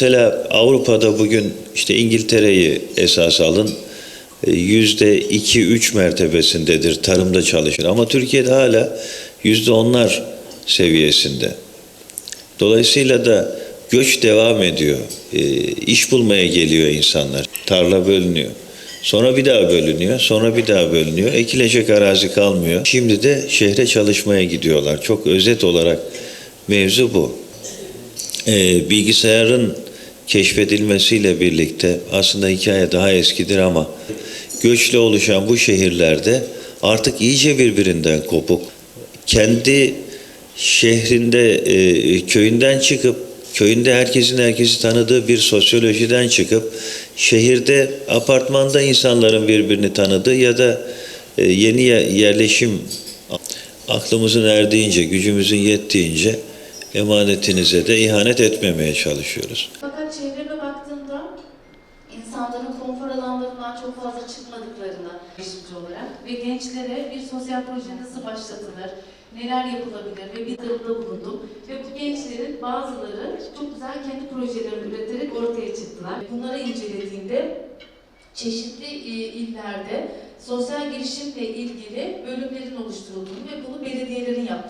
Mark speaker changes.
Speaker 1: Mesela Avrupa'da bugün işte İngiltere'yi esas alın. e, Yüzde iki üç mertebesindedir tarımda çalışır. Ama Türkiye'de hala yüzde onlar seviyesinde. Dolayısıyla da göç devam ediyor. E, iş bulmaya geliyor insanlar. Tarla bölünüyor. Sonra bir daha bölünüyor. Sonra bir daha bölünüyor. Ekilecek arazi kalmıyor. Şimdi de şehre çalışmaya gidiyorlar. Çok özet olarak mevzu bu e, bilgisayarın keşfedilmesiyle birlikte aslında hikaye daha eskidir ama göçle oluşan bu şehirlerde artık iyice birbirinden kopuk kendi şehrinde e, köyünden çıkıp köyünde herkesin herkesi tanıdığı bir sosyolojiden çıkıp şehirde apartmanda insanların birbirini tanıdığı ya da e, yeni ye- yerleşim aklımızın erdiğince, gücümüzün yettiğince emanetinize de ihanet etmemeye çalışıyoruz.
Speaker 2: Baktığımda insanların konfor alanlarından çok fazla çıkmadıklarını girişimci olarak ve gençlere bir sosyal proje nasıl başlatılır, neler yapılabilir ve bir durumda bulundum. Ve bu gençlerin bazıları çok güzel kendi projelerini üreterek ortaya çıktılar. Bunları incelediğimde çeşitli e, illerde sosyal girişimle ilgili bölümlerin oluşturulduğunu ve bunu belediyelerin yaptığını